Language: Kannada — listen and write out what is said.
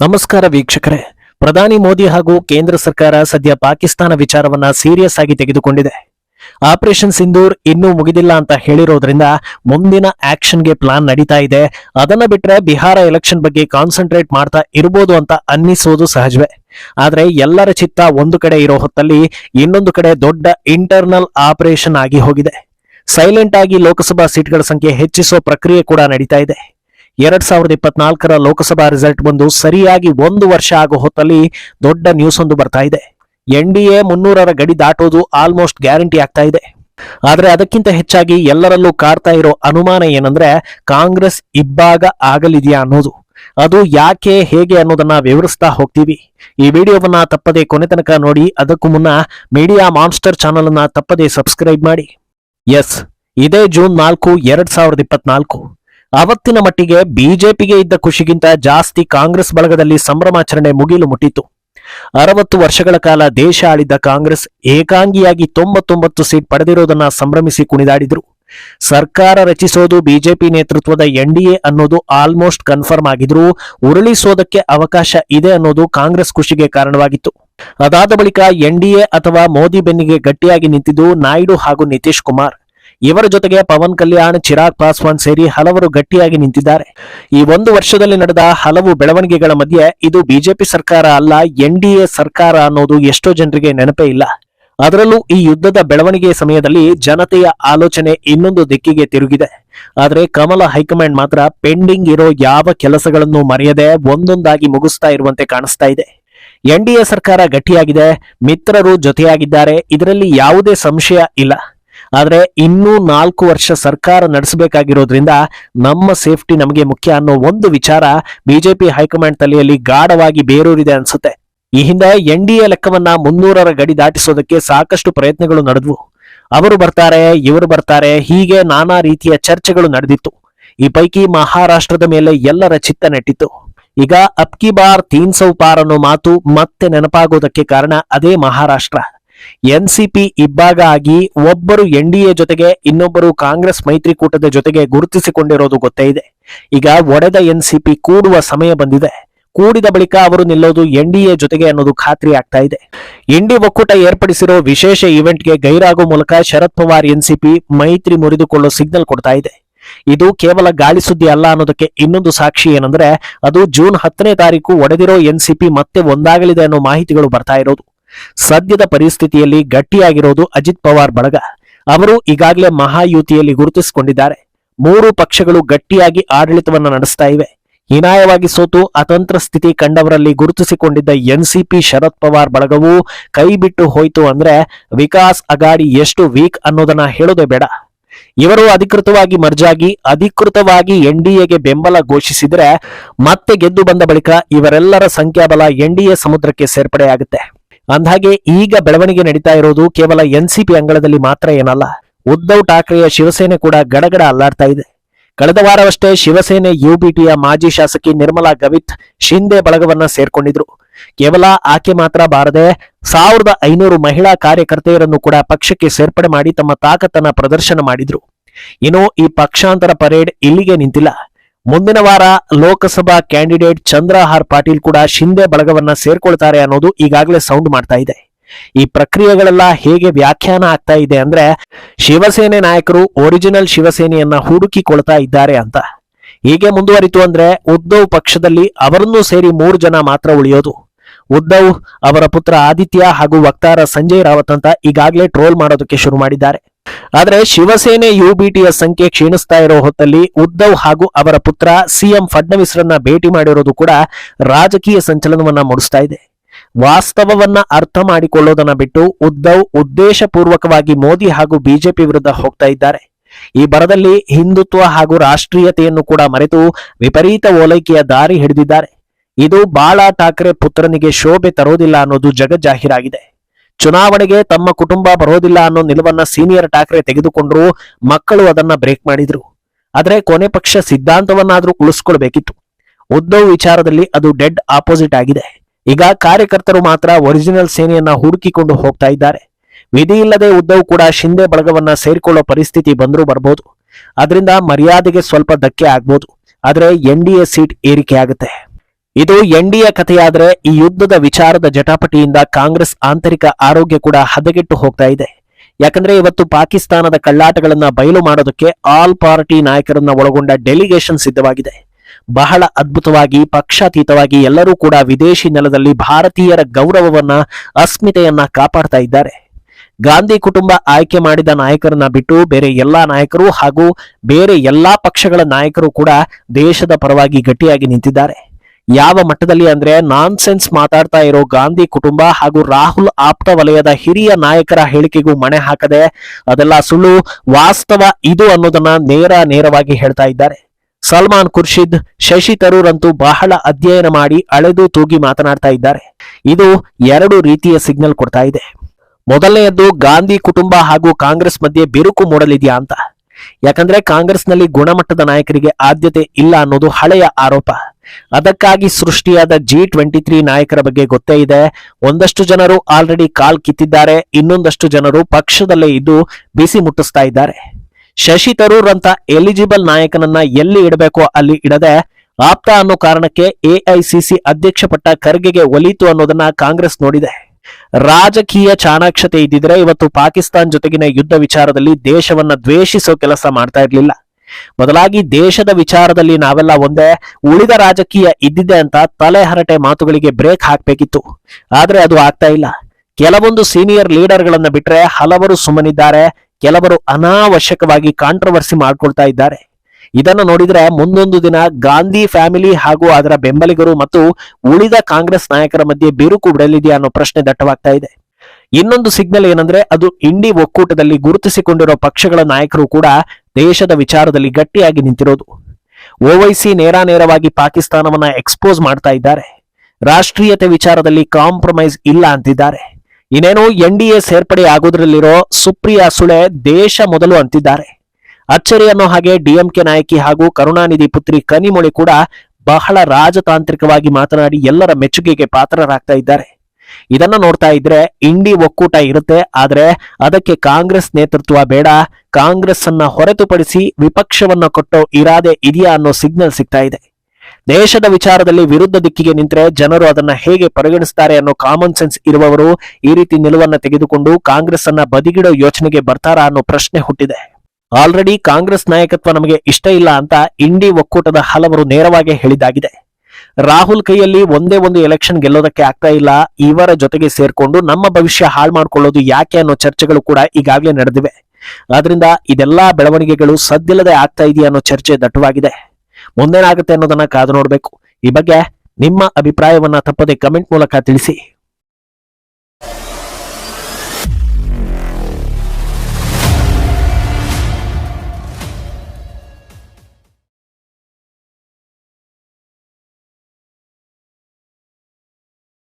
ನಮಸ್ಕಾರ ವೀಕ್ಷಕರೇ. ಪ್ರಧಾನಿ ಮೋದಿ ಹಾಗೂ ಕೇಂದ್ರ ಸರ್ಕಾರ ಸದ್ಯ ಪಾಕಿಸ್ತಾನ ವಿಚಾರವನ್ನ ಸೀರಿಯಸ್ ಆಗಿ ತೆಗೆದುಕೊಂಡಿದೆ. ಆಪರೇಷನ್ ಸಿಂಧೂರ್ ಇನ್ನೂ ಮುಗಿದಿಲ್ಲ ಅಂತ ಹೇಳಿರೋದ್ರಿಂದ ಮುಂದಿನ ಆಕ್ಷನ್ಗೆ ಪ್ಲಾನ್ ನಡೀತಾ ಇದೆ. ಅದನ್ನ ಬಿಟ್ರೆ ಬಿಹಾರ ಎಲೆಕ್ಷನ್ ಬಗ್ಗೆ ಕಾನ್ಸಂಟ್ರೇಟ್ ಮಾಡ್ತಾ ಇರಬಹುದು ಅಂತ ಅನ್ನಿಸೋದು ಸಹಜವೇ. ಆದ್ರೆ ಎಲ್ಲರ ಚಿತ್ತ ಒಂದು ಕಡೆ ಇರೋ ಹೊತ್ತಲ್ಲಿ ಇನ್ನೊಂದು ಕಡೆ ದೊಡ್ಡ ಇಂಟರ್ನಲ್ ಆಪರೇಷನ್ ಆಗಿ ಹೋಗಿದೆ. ಸೈಲೆಂಟ್ ಆಗಿ ಲೋಕಸಭಾ ಸೀಟ್ಗಳ ಸಂಖ್ಯೆ ಹೆಚ್ಚಿಸೋ ಪ್ರಕ್ರಿಯೆ ಕೂಡ ನಡೀತಾ ಇದೆ. ಎರಡ್ ಸಾವಿರದ ಇಪ್ಪತ್ನಾಲ್ಕರ ಲೋಕಸಭಾ ರಿಸಲ್ಟ್ ಬಂದು ಸರಿಯಾಗಿ ಒಂದು ವರ್ಷ ಆಗೋ ಹೊತ್ತಲ್ಲಿ ದೊಡ್ಡ ನ್ಯೂಸ್ ಒಂದು ಬರ್ತಾ ಇದೆ. ಎನ್ ಡಿ ಎ ಮುನ್ನೂರರ ಗಡಿ ದಾಟೋದು ಆಲ್ಮೋಸ್ಟ್ ಗ್ಯಾರಂಟಿ ಆಗ್ತಾ ಇದೆ. ಆದ್ರೆ ಅದಕ್ಕಿಂತ ಹೆಚ್ಚಾಗಿ ಎಲ್ಲರಲ್ಲೂ ಕಾಡ್ತಾ ಇರೋ ಅನುಮಾನ ಏನಂದ್ರೆ ಕಾಂಗ್ರೆಸ್ ಇಬ್ಬಾಗ ಆಗಲಿದೆಯಾ ಅನ್ನೋದು. ಅದು ಯಾಕೆ, ಹೇಗೆ ಅನ್ನೋದನ್ನ ವಿವರಿಸ್ತಾ ಹೋಗ್ತೀವಿ. ಈ ವಿಡಿಯೋವನ್ನ ತಪ್ಪದೆ ಕೊನೆ ತನಕ ನೋಡಿ, ಅದಕ್ಕೂ ಮುನ್ನ ಮೀಡಿಯಾ ಮಾನ್ಸ್ಟರ್ ಚಾನಲ್ ಅನ್ನ ತಪ್ಪದೆ ಸಬ್ಸ್ಕ್ರೈಬ್ ಮಾಡಿ. ಎಸ್ ಇದೇ ಜೂನ್ ನಾಲ್ಕು, ಎರಡ್ ಸಾವಿರದ ಇಪ್ಪತ್ನಾಲ್ಕು. ಅವತ್ತಿನ ಮಟ್ಟಿಗೆ ಬಿಜೆಪಿಗೆ ಇದ್ದ ಖುಷಿಗಿಂತ ಜಾಸ್ತಿ ಕಾಂಗ್ರೆಸ್ ಬಳಗದಲ್ಲಿ ಸಂಭ್ರಮಾಚರಣೆ ಮುಗಿಲು ಮುಟ್ಟಿತು. ಅರವತ್ತು ವರ್ಷಗಳ ಕಾಲ ದೇಶ ಆಳಿದ್ದ ಕಾಂಗ್ರೆಸ್ ಏಕಾಂಗಿಯಾಗಿ ತೊಂಬತ್ತೊಂಬತ್ತು ಸೀಟ್ ಪಡೆದಿರೋದನ್ನ ಸಂಭ್ರಮಿಸಿ ಕುಣಿದಾಡಿದ್ರು. ಸರ್ಕಾರ ರಚಿಸೋದು ಬಿಜೆಪಿ ನೇತೃತ್ವದ ಎನ್ಡಿಎ ಅನ್ನೋದು ಆಲ್ಮೋಸ್ಟ್ ಕನ್ಫರ್ಮ್ ಆಗಿದ್ರು ಉರುಳಿಸೋದಕ್ಕೆ ಅವಕಾಶ ಇದೆ ಅನ್ನೋದು ಕಾಂಗ್ರೆಸ್ ಖುಷಿಗೆ ಕಾರಣವಾಗಿತ್ತು. ಅದಾದ ಬಳಿಕ ಎನ್ಡಿಎ ಅಥವಾ ಮೋದಿ ಬೆನ್ನಿಗೆ ಗಟ್ಟಿಯಾಗಿ ನಿಂತಿದ್ದು ನಾಯ್ಡು ಹಾಗೂ ನಿತೀಶ್ ಕುಮಾರ್. ಇವರ ಜೊತೆಗೆ ಪವನ್ ಕಲ್ಯಾಣ್, ಚಿರಾಗ್ ಪಾಸ್ವಾನ್ ಸೇರಿ ಹಲವರು ಗಟ್ಟಿಯಾಗಿ ನಿಂತಿದ್ದಾರೆ. ಈ ಒಂದು ವರ್ಷದಲ್ಲಿ ನಡೆದ ಹಲವು ಬೆಳವಣಿಗೆಗಳ ಮಧ್ಯೆ ಇದು ಬಿಜೆಪಿ ಸರ್ಕಾರ ಅಲ್ಲ, ಎನ್ಡಿಎ ಸರ್ಕಾರ ಅನ್ನೋದು ಎಷ್ಟೋ ಜನರಿಗೆ ನೆನಪೇ ಇಲ್ಲ. ಅದರಲ್ಲೂ ಈ ಯುದ್ಧದ ಬೆಳವಣಿಗೆಯ ಸಮಯದಲ್ಲಿ ಜನತೆಯ ಆಲೋಚನೆ ಇನ್ನೊಂದು ದಿಕ್ಕಿಗೆ ತಿರುಗಿದೆ. ಆದರೆ ಕಮಲ ಹೈಕಮಾಂಡ್ ಮಾತ್ರ ಪೆಂಡಿಂಗ್ ಇರೋ ಯಾವ ಕೆಲಸಗಳನ್ನು ಮರೆಯದೆ ಒಂದೊಂದಾಗಿ ಮುಗಿಸ್ತಾ ಇರುವಂತೆ ಕಾಣಿಸ್ತಾ ಇದೆ. ಎನ್ಡಿಎ ಸರ್ಕಾರ ಗಟ್ಟಿಯಾಗಿದೆ, ಮಿತ್ರರು ಜೊತೆಯಾಗಿದ್ದಾರೆ, ಇದರಲ್ಲಿ ಯಾವುದೇ ಸಂಶಯ ಇಲ್ಲ. ಆದ್ರೆ ಇನ್ನೂ ನಾಲ್ಕು ವರ್ಷ ಸರ್ಕಾರ ನಡೆಸಬೇಕಾಗಿರೋದ್ರಿಂದ ನಮ್ಮ ಸೇಫ್ಟಿ ನಮಗೆ ಮುಖ್ಯ ಅನ್ನೋ ಒಂದು ವಿಚಾರ ಬಿಜೆಪಿ ಹೈಕಮಾಂಡ್ ತಲೆಯಲ್ಲಿ ಗಾಢವಾಗಿ ಬೇರೂರಿದೆ ಅನ್ಸುತ್ತೆ. ಈ ಹಿಂದೆ ಎನ್ ಡಿ ಎ ಲೆಕ್ಕವನ್ನ ಮುನ್ನೂರರ ಗಡಿ ದಾಟಿಸೋದಕ್ಕೆ ಸಾಕಷ್ಟು ಪ್ರಯತ್ನಗಳು ನಡೆದ್ವು. ಅವರು ಬರ್ತಾರೆ, ಇವರು ಬರ್ತಾರೆ, ಹೀಗೆ ನಾನಾ ರೀತಿಯ ಚರ್ಚೆಗಳು ನಡೆದಿತ್ತು. ಈ ಪೈಕಿ ಮಹಾರಾಷ್ಟ್ರದ ಮೇಲೆ ಎಲ್ಲರ ಚಿತ್ತ ನೆಟ್ಟಿತ್ತು. ಈಗ ಅಬ್ಕಿ ಬಾರ್ ತೀನ್ ಸೌ ಪಾರ್ ಅನ್ನೋ ಮಾತು ಮತ್ತೆ ನೆನಪಾಗೋದಕ್ಕೆ ಕಾರಣ ಅದೇ ಮಹಾರಾಷ್ಟ್ರ. ಎನ್ಸಿಪಿ ಇಬ್ಬಾಗ ಆಗಿ ಒಬ್ಬರು ಎನ್ ಡಿ ಜೊತೆಗೆ ಇನ್ನೊಬ್ಬರು ಕಾಂಗ್ರೆಸ್ ಮೈತ್ರಿಕೂಟದ ಜೊತೆಗೆ ಗುರುತಿಸಿಕೊಂಡಿರೋದು ಗೊತ್ತೇ ಇದೆ. ಈಗ ಒಡೆದ ಎನ್ಸಿಪಿ ಕೂಡುವ ಸಮಯ ಬಂದಿದೆ. ಕೂಡಿದ ಬಳಿಕ ಅವರು ನಿಲ್ಲೋದು ಎನ್ ಡಿ ಜೊತೆಗೆ ಅನ್ನೋದು ಖಾತ್ರಿ ಆಗ್ತಾ ಇದೆ. ಇಂಡಿ ಒಕ್ಕೂಟ ಏರ್ಪಡಿಸಿರೋ ವಿಶೇಷ ಇವೆಂಟ್ಗೆ ಗೈರಾಗೋ ಮೂಲಕ ಶರದ್ ಪವಾರ್ ಎನ್ಸಿಪಿ ಮೈತ್ರಿ ಮುರಿದುಕೊಳ್ಳೋ ಸಿಗ್ನಲ್ ಕೊಡ್ತಾ ಇದೆ. ಇದು ಕೇವಲ ಗಾಳಿ ಸುದ್ದಿ ಅಲ್ಲ ಅನ್ನೋದಕ್ಕೆ ಇನ್ನೊಂದು ಸಾಕ್ಷಿ ಏನಂದ್ರೆ ಅದು ಜೂನ್ ಹತ್ತನೇ ತಾರೀಕು ಒಡೆದಿರೋ ಎನ್ಸಿಪಿ ಮತ್ತೆ ಒಂದಾಗಲಿದೆ ಅನ್ನೋ ಮಾಹಿತಿಗಳು ಬರ್ತಾ ಇರೋದು. ಸದ್ಯದ ಪರಿಸ್ಥಿತಿಯಲ್ಲಿ ಗಟ್ಟಿಯಾಗಿರೋದು ಅಜಿತ್ ಪವಾರ್ ಬಳಗ. ಅವರು ಈಗಾಗಲೇ ಮಹಾಯುತಿಯಲ್ಲಿ ಗುರುತಿಸಿಕೊಂಡಿದ್ದಾರೆ. ಮೂರು ಪಕ್ಷಗಳು ಗಟ್ಟಿಯಾಗಿ ಆಡಳಿತವನ್ನ ನಡೆಸ್ತಾ ಇವೆ. ಹೀನಾಯವಾಗಿ ಸೋತು ಅತಂತ್ರ ಸ್ಥಿತಿ ಕಂಡವರಲ್ಲಿ ಗುರುತಿಸಿಕೊಂಡಿದ್ದ ಎನ್ಸಿಪಿ ಶರದ್ ಪವಾರ್ ಬಳಗವು ಕೈ ಬಿಟ್ಟು ಹೋಯ್ತು ಅಂದ್ರೆ ವಿಕಾಸ್ ಅಗಾಡಿ ಎಷ್ಟು ವೀಕ್ ಅನ್ನೋದನ್ನ ಹೇಳೋದೇ ಬೇಡ. ಇವರು ಅಧಿಕೃತವಾಗಿ ಮರ್ಜಾಗಿ, ಅಧಿಕೃತವಾಗಿ ಎನ್ಡಿಎಗೆ ಬೆಂಬಲ ಘೋಷಿಸಿದ್ರೆ ಮತ್ತೆ ಗೆದ್ದು ಬಂದ ಬಳಿಕ ಇವರೆಲ್ಲರ ಸಂಖ್ಯಾಬಲ ಎನ್ಡಿಎ ಸಮುದ್ರಕ್ಕೆ ಸೇರ್ಪಡೆಯಾಗುತ್ತೆ. ಅಂದ್ಹಾಗೆ ಈಗ ಬೆಳವಣಿಗೆ ನಡೀತಾ ಇರೋದು ಕೇವಲ ಎನ್ಸಿಪಿ ಅಂಗಳದಲ್ಲಿ ಮಾತ್ರ ಏನಲ್ಲ. ಉದ್ಧವ್ ಠಾಕ್ರೆಯ ಶಿವಸೇನೆ ಕೂಡ ಗಡಗಡ ಅಲ್ಲಾಡ್ತಾ ಇದೆ. ಕಳೆದ ವಾರವಷ್ಟೇ ಶಿವಸೇನೆ ಯುಬಿಟಿಯ ಮಾಜಿ ಶಾಸಕಿ ನಿರ್ಮಲಾ ಗವಿತ್ ಶಿಂದೆ ಬಳಗವನ್ನ ಸೇರ್ಕೊಂಡಿದ್ರು. ಕೇವಲ ಆಕೆ ಮಾತ್ರ ಬಾರದೆ ಸಾವಿರದ ಐನೂರು ಮಹಿಳಾ ಕಾರ್ಯಕರ್ತೆಯರನ್ನು ಕೂಡ ಪಕ್ಷಕ್ಕೆ ಸೇರ್ಪಡೆ ಮಾಡಿ ತಮ್ಮ ತಾಕತ್ತನ್ನ ಪ್ರದರ್ಶನ ಮಾಡಿದ್ರು. ಇನ್ನು ಈ ಪಕ್ಷಾಂತರ ಪರೇಡ್ ಇಲ್ಲಿಗೆ ನಿಂತಿಲ್ಲ. ಮುಂದಿನ ವಾರ ಲೋಕಸಭಾ ಕ್ಯಾಂಡಿಡೇಟ್ ಚಂದ್ರಹಾರ್ ಪಾಟೀಲ್ ಕೂಡ ಶಿಂದೆ ಬಳಗವನ್ನ ಸೇರ್ಕೊಳ್ತಾರೆ ಅನ್ನೋದು ಈಗಾಗಲೇ ಸೌಂಡ್ ಮಾಡ್ತಾ ಇದೆ. ಈ ಪ್ರಕ್ರಿಯೆಗಳೆಲ್ಲ ಹೇಗೆ ವ್ಯಾಖ್ಯಾನ ಆಗ್ತಾ ಇದೆ ಅಂದ್ರೆ ಶಿವಸೇನೆ ನಾಯಕರು ಒರಿಜಿನಲ್ ಶಿವಸೇನೆಯನ್ನ ಹುಡುಕಿಕೊಳ್ತಾ ಇದ್ದಾರೆ ಅಂತ. ಹೀಗೆ ಮುಂದುವರಿತು ಅಂದ್ರೆ ಉದ್ಧವ್ ಪಕ್ಷದಲ್ಲಿ ಅವರನ್ನೂ ಸೇರಿ ಮೂರು ಜನ ಮಾತ್ರ ಉಳಿಯೋದು. ಉದ್ಧವ್ ಅವರ ಪುತ್ರ ಆದಿತ್ಯ ಹಾಗೂ ವಕ್ತಾರ ಸಂಜಯ್ ರಾವತ್ ಅಂತ ಈಗಾಗಲೇ ಟ್ರೋಲ್ ಮಾಡೋದಕ್ಕೆ ಶುರು ಮಾಡಿದ್ದಾರೆ. ಆದ್ರೆ ಶಿವಸೇನೆ ಯುಬಿಟಿಯ ಸಂಖ್ಯೆ ಕ್ಷೀಣಿಸ್ತಾ ಇರೋ ಹೊತ್ತಲ್ಲಿ ಉದ್ಧವ್ ಹಾಗೂ ಅವರ ಪುತ್ರ ಸಿಎಂ ಫಡ್ನವೀಸ್ರನ್ನ ಭೇಟಿ ಮಾಡಿರೋದು ಕೂಡ ರಾಜಕೀಯ ಸಂಚಲನವನ್ನ ಮೂಡಿಸ್ತಾ ಇದೆ. ವಾಸ್ತವವನ್ನ ಅರ್ಥ ಮಾಡಿಕೊಳ್ಳೋದನ್ನ ಬಿಟ್ಟು ಉದ್ಧವ್ ಉದ್ದೇಶಪೂರ್ವಕವಾಗಿ ಮೋದಿ ಹಾಗೂ ಬಿಜೆಪಿ ವಿರುದ್ಧ ಹೋಗ್ತಾ ಇದ್ದಾರೆ. ಈ ಬರದಲ್ಲಿ ಹಿಂದುತ್ವ ಹಾಗೂ ರಾಷ್ಟ್ರೀಯತೆಯನ್ನು ಕೂಡ ಮರೆತು ವಿಪರೀತ ಓಲೈಕೆಯ ದಾರಿ ಹಿಡಿದಿದ್ದಾರೆ. ಇದು ಬಾಳಾ ಠಾಕ್ರೆ ಪುತ್ರನಿಗೆ ಶೋಭೆ ತರೋದಿಲ್ಲ ಅನ್ನೋದು ಜಗಜ್ಜಾಹೀರಾಗಿದೆ. ಚುನಾವಣೆಗೆ ತಮ್ಮ ಕುಟುಂಬ ಬರೋದಿಲ್ಲ ಅನ್ನೋ ನಿಲುವನ್ನ ಸೀನಿಯರ್ ಠಾಕ್ರೆ ತೆಗೆದುಕೊಂಡ್ರು, ಮಕ್ಕಳು ಅದನ್ನ ಬ್ರೇಕ್ ಮಾಡಿದ್ರು. ಆದ್ರೆ ಕೊನೆ ಪಕ್ಷ ಸಿದ್ಧಾಂತವನ್ನಾದ್ರೂ ಉಳಿಸ್ಕೊಳ್ಬೇಕಿತ್ತು. ಉದ್ದವ್ ವಿಚಾರದಲ್ಲಿ ಅದು ಡೆಡ್ ಆಪೋಸಿಟ್ ಆಗಿದೆ. ಈಗ ಕಾರ್ಯಕರ್ತರು ಮಾತ್ರ ಒರಿಜಿನಲ್ ಸೇನೆಯನ್ನ ಹುಡುಕಿಕೊಂಡು ಹೋಗ್ತಾ ಇದ್ದಾರೆ. ವಿಧಿ ಇಲ್ಲದೆ ಉದ್ದವ್ ಕೂಡ ಶಿಂದೆ ಬಳಗವನ್ನ ಸೇರಿಕೊಳ್ಳೋ ಪರಿಸ್ಥಿತಿ ಬಂದರೂ ಬರ್ಬೋದು. ಅದರಿಂದ ಮರ್ಯಾದೆಗೆ ಸ್ವಲ್ಪ ಧಕ್ಕೆ ಆಗ್ಬೋದು. ಆದ್ರೆ ಎನ್ ಡಿ ಎ ಸೀಟ್ ಏರಿಕೆ ಆಗುತ್ತೆ. ಇದು ಎನ್ಡಿಎ ಕಥೆಯಾದರೆ ಈ ಯುದ್ಧದ ವಿಚಾರದ ಜಟಾಪಟಿಯಿಂದ ಕಾಂಗ್ರೆಸ್ ಆಂತರಿಕ ಆರೋಗ್ಯ ಕೂಡ ಹದಗೆಟ್ಟು ಹೋಗ್ತಾ ಇದೆ. ಯಾಕಂದ್ರೆ ಇವತ್ತು ಪಾಕಿಸ್ತಾನದ ಕಳ್ಳಾಟಗಳನ್ನ ಬಯಲು ಮಾಡೋದಕ್ಕೆ ಆಲ್ ಪಾರ್ಟಿ ನಾಯಕರನ್ನ ಒಳಗೊಂಡ ಡೆಲಿಗೇಷನ್ ಸಿದ್ಧವಾಗಿದೆ. ಬಹಳ ಅದ್ಭುತವಾಗಿ, ಪಕ್ಷಾತೀತವಾಗಿ ಎಲ್ಲರೂ ಕೂಡ ವಿದೇಶಿ ನೆಲದಲ್ಲಿ ಭಾರತೀಯರ ಗೌರವವನ್ನ, ಅಸ್ಮಿತೆಯನ್ನ ಕಾಪಾಡ್ತಾ ಇದ್ದಾರೆ. ಗಾಂಧಿ ಕುಟುಂಬ ಆಯ್ಕೆ ಮಾಡಿದ ನಾಯಕರನ್ನ ಬಿಟ್ಟು ಬೇರೆ ಎಲ್ಲಾ ನಾಯಕರು ಹಾಗೂ ಬೇರೆ ಎಲ್ಲಾ ಪಕ್ಷಗಳ ನಾಯಕರು ಕೂಡ ದೇಶದ ಪರವಾಗಿ ಗಟ್ಟಿಯಾಗಿ ನಿಂತಿದ್ದಾರೆ. ಯಾವ ಮಟ್ಟದಲ್ಲಿ ಅಂದ್ರೆ ನಾನ್ ಸೆನ್ಸ್ ಮಾತಾಡ್ತಾ ಇರೋ ಗಾಂಧಿ ಕುಟುಂಬ ಹಾಗೂ ರಾಹುಲ್ ಆಪ್ತ ವಲಯದ ಹಿರಿಯ ನಾಯಕರ ಹೇಳಿಕೆಗೂ ಮಣೆ ಹಾಕದೆ ಅದೆಲ್ಲ ಸುಳ್ಳು. ವಾಸ್ತವ ಇದು ಅನ್ನೋದನ್ನ ನೇರ ನೇರವಾಗಿ ಹೇಳ್ತಾ ಇದ್ದಾರೆ. ಸಲ್ಮಾನ್ ಖುರ್ಷಿದ್, ಶಶಿ ತರೂರ್ ಅಂತೂ ಬಹಳ ಅಧ್ಯಯನ ಮಾಡಿ ಅಳೆದು ತೂಗಿ ಮಾತನಾಡ್ತಾ ಇದ್ದಾರೆ. ಇದು ಎರಡು ರೀತಿಯ ಸಿಗ್ನಲ್ ಕೊಡ್ತಾ ಇದೆ. ಮೊದಲನೆಯದ್ದು ಗಾಂಧಿ ಕುಟುಂಬ ಹಾಗೂ ಕಾಂಗ್ರೆಸ್ ಮಧ್ಯೆ ಬಿರುಕು ಮೂಡಲಿದೆಯಾ ಅಂತ. ಯಾಕಂದ್ರೆ ಕಾಂಗ್ರೆಸ್ನಲ್ಲಿ ಗುಣಮಟ್ಟದ ನಾಯಕರಿಗೆ ಆದ್ಯತೆ ಇಲ್ಲ ಅನ್ನೋದು ಹಳೆಯ ಆರೋಪ. ಅದಕ್ಕಾಗಿ ಸೃಷ್ಟಿಯಾದ ಜಿ ಟ್ವೆಂಟಿ ತ್ರೀ ನಾಯಕರ ಬಗ್ಗೆ ಗೊತ್ತೇ ಇದೆ. ಒಂದಷ್ಟು ಜನರು ಆಲ್ರೆಡಿ ಕಾಲ್ ಕಿತ್ತಿದ್ದಾರೆ. ಇನ್ನೊಂದಷ್ಟು ಜನರು ಪಕ್ಷದಲ್ಲೇ ಇದ್ದು ಬಿಸಿ ಮುಟ್ಟಿಸ್ತಾ ಇದ್ದಾರೆ. ಶಶಿ ತರೂರ್ ಅಂತ ಎಲಿಜಿಬಲ್ ನಾಯಕನನ್ನ ಎಲ್ಲಿ ಇಡಬೇಕೋ ಅಲ್ಲಿ ಇಡದೆ ಆಪ್ತ ಅನ್ನೋ ಕಾರಣಕ್ಕೆ ಎಐಸಿಸಿ ಅಧ್ಯಕ್ಷ ಪಟ್ಟ ಖರ್ಗೆಗೆ ಒಲಿತು ಅನ್ನೋದನ್ನ ಕಾಂಗ್ರೆಸ್ ನೋಡಿದೆ. ರಾಜಕೀಯ ಚಾಣಾಕ್ಷತೆ ಇದ್ದಿದ್ರೆ ಇವತ್ತು ಪಾಕಿಸ್ತಾನ್ ಜೊತೆಗಿನ ಯುದ್ಧ ವಿಚಾರದಲ್ಲಿ ದೇಶವನ್ನ ದ್ವೇಷಿಸೋ ಕೆಲಸ ಮಾಡ್ತಾ ಇರ್ಲಿಲ್ಲ. ಬದಲಾಗಿ ದೇಶದ ವಿಚಾರದಲ್ಲಿ ನಾವೆಲ್ಲ ಒಂದೇ, ಉಳಿದ ರಾಜಕೀಯ ಇದ್ದಿದೆ ಅಂತ ತಲೆ ಹರಟೆ ಮಾತುಗಳಿಗೆ ಬ್ರೇಕ್ ಹಾಕ್ಬೇಕಿತ್ತು. ಆದ್ರೆ ಅದು ಆಗ್ತಾ ಇಲ್ಲ. ಕೆಲವೊಂದು ಸೀನಿಯರ್ ಲೀಡರ್ಗಳನ್ನ ಬಿಟ್ರೆ ಹಲವರು ಸುಮ್ಮನಿದ್ದಾರೆ, ಕೆಲವರು ಅನಾವಶ್ಯಕವಾಗಿ ಕಾಂಟ್ರವರ್ಸಿ ಮಾಡ್ಕೊಳ್ತಾ ಇದ್ದಾರೆ. ಇದನ್ನು ನೋಡಿದ್ರೆ ಮುಂದೊಂದು ದಿನ ಗಾಂಧಿ ಫ್ಯಾಮಿಲಿ ಹಾಗೂ ಅದರ ಬೆಂಬಲಿಗರು ಮತ್ತು ಉಳಿದ ಕಾಂಗ್ರೆಸ್ ನಾಯಕರ ಮಧ್ಯೆ ಬಿರುಕು ಬಿಡಲಿದೆ ಅನ್ನೋ ಪ್ರಶ್ನೆ ದಟ್ಟವಾಗ್ತಾ ಇದೆ. ಇನ್ನೊಂದು ಸಿಗ್ನಲ್ ಏನಂದ್ರೆ ಅದು ಇಂಡಿ ಒಕ್ಕೂಟದಲ್ಲಿ ಗುರುತಿಸಿಕೊಂಡಿರೋ ಪಕ್ಷಗಳ ನಾಯಕರು ಕೂಡ ದೇಶದ ವಿಚಾರದಲ್ಲಿ ಗಟ್ಟಿಯಾಗಿ ನಿಂತಿರೋದು. ಓವೈಸಿ ನೇರಾನೇರವಾಗಿ ಪಾಕಿಸ್ತಾನವನ್ನ ಎಕ್ಸ್ಪೋಸ್ ಮಾಡ್ತಾ ಇದ್ದಾರೆ. ರಾಷ್ಟ್ರೀಯತೆ ವಿಚಾರದಲ್ಲಿ ಕಾಂಪ್ರಮೈಸ್ ಇಲ್ಲ ಅಂತಿದ್ದಾರೆ. ಇನ್ನೇನು ಎನ್ ಡಿ ಎ ಸೇರ್ಪಡೆ ಆಗೋದ್ರಲ್ಲಿರೋ ಸುಪ್ರಿಯಾ ಸುಳೆ ದೇಶ ಮೊದಲು ಅಂತಿದ್ದಾರೆ. ಅಚ್ಚರಿ ಅನ್ನೋ ಹಾಗೆ ಡಿಎಂಕೆ ನಾಯಕಿ ಹಾಗೂ ಕರುಣಾನಿಧಿ ಪುತ್ರಿ ಕನಿಮೊಳಿ ಕೂಡ ಬಹಳ ರಾಜತಾಂತ್ರಿಕವಾಗಿ ಮಾತನಾಡಿ ಎಲ್ಲರ ಮೆಚ್ಚುಗೆಗೆ ಪಾತ್ರರಾಗ್ತಾ ಇದ್ದಾರೆ. ಇದನ್ನ ನೋಡ್ತಾ ಇದ್ರೆ ಇಂಡಿ ಒಕ್ಕೂಟ ಇರುತ್ತೆ, ಆದ್ರೆ ಅದಕ್ಕೆ ಕಾಂಗ್ರೆಸ್ ನೇತೃತ್ವ ಬೇಡ. ಕಾಂಗ್ರೆಸ್ ಅನ್ನ ಹೊರತುಪಡಿಸಿ ವಿಪಕ್ಷವನ್ನ ಕೊಟ್ಟೋ ಇರಾದೆ ಇದೆಯಾ ಅನ್ನೋ ಸಿಗ್ನಲ್ ಸಿಗ್ತಾ ಇದೆ. ದೇಶದ ವಿಚಾರದಲ್ಲಿ ವಿರುದ್ಧ ದಿಕ್ಕಿಗೆ ನಿಂತರೆ ಜನರು ಅದನ್ನ ಹೇಗೆ ಪರಿಗಣಿಸ್ತಾರೆ ಅನ್ನೋ ಕಾಮನ್ ಸೆನ್ಸ್ ಇರುವವರು ಈ ರೀತಿ ನಿಲುವನ್ನ ತೆಗೆದುಕೊಂಡು ಕಾಂಗ್ರೆಸ್ ಅನ್ನ ಬದಿಗಿಡೋ ಯೋಚನೆಗೆ ಬರ್ತಾರಾ ಅನ್ನೋ ಪ್ರಶ್ನೆ ಹುಟ್ಟಿದೆ. ಆಲ್ರೆಡಿ ಕಾಂಗ್ರೆಸ್ ನಾಯಕತ್ವ ನಮಗೆ ಇಷ್ಟ ಇಲ್ಲ ಅಂತ ಇಂಡಿ ಒಕ್ಕೂಟದ ಹಲವರು ನೇರವಾಗಿ ಹೇಳಿದ್ದಾಗಿದೆ. ರಾಹುಲ್ ಕೈಯಲ್ಲಿ ಒಂದೇ ಒಂದು ಎಲೆಕ್ಷನ್ ಗೆಲ್ಲೋದಕ್ಕೆ ಆಗ್ತಾ ಇಲ್ಲ. ಇವರ ಜೊತೆಗೆ ಸೇರ್ಕೊಂಡು ನಮ್ಮ ಭವಿಷ್ಯ ಹಾಳು ಮಾಡ್ಕೊಳ್ಳೋದು ಯಾಕೆ ಅನ್ನೋ ಚರ್ಚೆಗಳು ಕೂಡ ಈಗಾಗಲೇ ನಡೆದಿವೆ. ಆದ್ರಿಂದ ಇದೆಲ್ಲಾ ಬೆಳವಣಿಗೆಗಳು ಸದ್ದಿಲ್ಲದೆ ಆಗ್ತಾ ಇದೆಯಾ ಅನ್ನೋ ಚರ್ಚೆ ದಟ್ಟವಾಗಿದೆ. ಮುಂದೇನಾಗುತ್ತೆ ಅನ್ನೋದನ್ನ ಕಾದು ನೋಡ್ಬೇಕು. ಈ ಬಗ್ಗೆ ನಿಮ್ಮ ಅಭಿಪ್ರಾಯವನ್ನ ತಪ್ಪದೆ ಕಮೆಂಟ್ ಮೂಲಕ ತಿಳಿಸಿ.